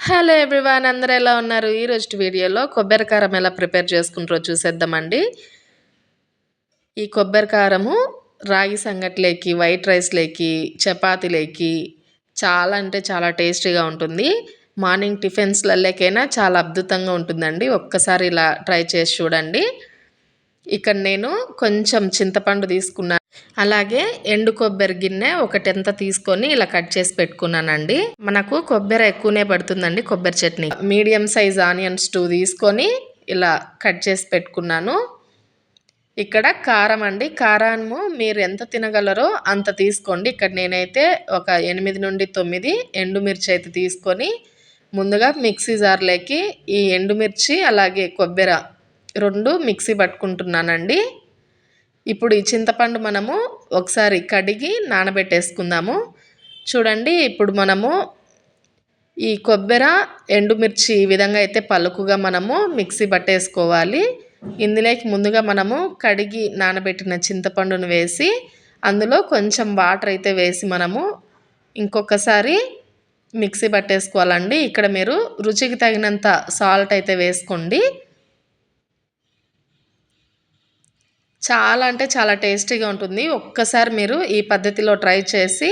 Hello everyone అందరూ ఎలా ఉన్నారు? ఈరోజు వీడియోలో కొబ్బరి కారం ఎలా ప్రిపేర్ చేసుకుంటారో చూసేద్దామండి. ఈ కొబ్బరి కారము రాగి సంగట్లేకి వైట్ రైస్లేకి చపాతీలేకి చాలా అంటే చాలా టేస్టీగా ఉంటుంది. మార్నింగ్ టిఫిన్స్లలోకైనా చాలా అద్భుతంగా ఉంటుందండి. ఒక్కసారి ఇలా ట్రై చేసి చూడండి. ఇక్కడ నేను కొంచెం చింతపండు తీసుకున్నాను. అలాగే ఎండు కొబ్బరి గిన్నె ఒకటెంత తీసుకొని ఇలా కట్ చేసి పెట్టుకున్నానండి. మనకు కొబ్బరి ఎక్కువనే పడుతుందండి కొబ్బరి chutney. Medium size onions two తీసుకొని ఇలా కట్ చేసి పెట్టుకున్నాను. ఇక్కడ కారం అండి. కారము మీరు ఎంత తినగలరో అంత తీసుకోండి. ఇక్కడ నేనైతే ఒక ఎనిమిది నుండి తొమ్మిది ఎండుమిర్చి అయితే తీసుకొని ముందుగా మిక్సీ జార్లోకి ఈ ఎండుమిర్చి అలాగే కొబ్బరి రెండు మిక్సీ పట్టుకుంటున్నానండి. ఇప్పుడు ఈ చింతపండు మనము ఒకసారి కడిగి నానబెట్టేసుకుందాము. చూడండి ఇప్పుడు మనము ఈ కొబ్బరి ఎండుమిర్చి ఈ విధంగా అయితే పలుకుగా మనము మిక్సీ పట్టేసుకోవాలి. ఇందులోకి ముందుగా మనము కడిగి నానబెట్టిన చింతపండును వేసి అందులో కొంచెం వాటర్ అయితే వేసి మనము ఇంకొకసారి మిక్సీ పట్టేసుకోవాలండి. ఇక్కడ మీరు రుచికి తగినంత సాల్ట్ అయితే వేసుకోండి. చాలా అంటే చాలా టేస్టీగా ఉంటుంది. ఒక్కసారి మీరు ఈ పద్ధతిలో ట్రై చేసి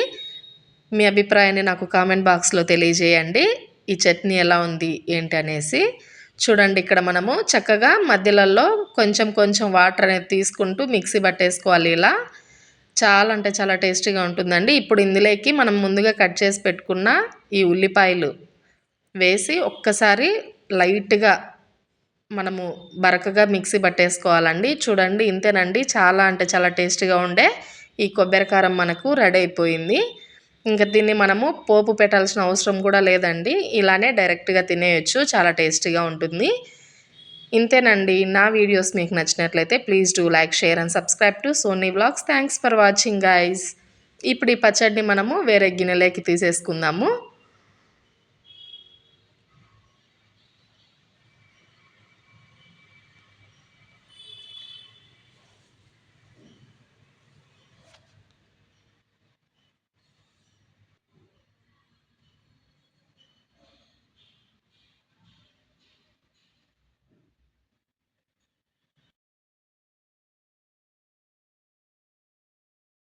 మీ అభిప్రాయాన్ని నాకు కామెంట్ బాక్స్లో తెలియజేయండి. ఈ చట్నీ ఎలా ఉంది ఏంటి అనేసి. చూడండి ఇక్కడ మనము చక్కగా మధ్యలలో కొంచెం కొంచెం వాటర్ అనేది తీసుకుంటూ మిక్సీ పట్టేసుకోవాలి ఇలా. చాలా అంటే చాలా టేస్టీగా ఉంటుందండి. ఇప్పుడు ఇందులోకి మనం ముందుగా కట్ చేసి పెట్టుకున్న ఈ ఉల్లిపాయలు వేసి ఒక్కసారి లైట్గా మనము బరకగా మిక్సీ పట్టేసుకోవాలండి. చూడండి ఇంతేనండి. చాలా అంటే చాలా టేస్టీగా ఉండే ఈ కొబ్బరి కారం మనకు రెడీ అయిపోయింది. ఇంకా దీన్ని మనము పోపు పెట్టాల్సిన అవసరం కూడా లేదండి. ఇలానే డైరెక్ట్గా తినేయచ్చు. చాలా టేస్టీగా ఉంటుంది. ఇంతేనండి. నా వీడియోస్ మీకు నచ్చినట్లయితే please do like share and subscribe to Sony blogs. Thanks for watching guys. ఇప్పుడు ఈ పచ్చడిని మనము వేరే గిన్నెలోకి తీసేసుకుందాము.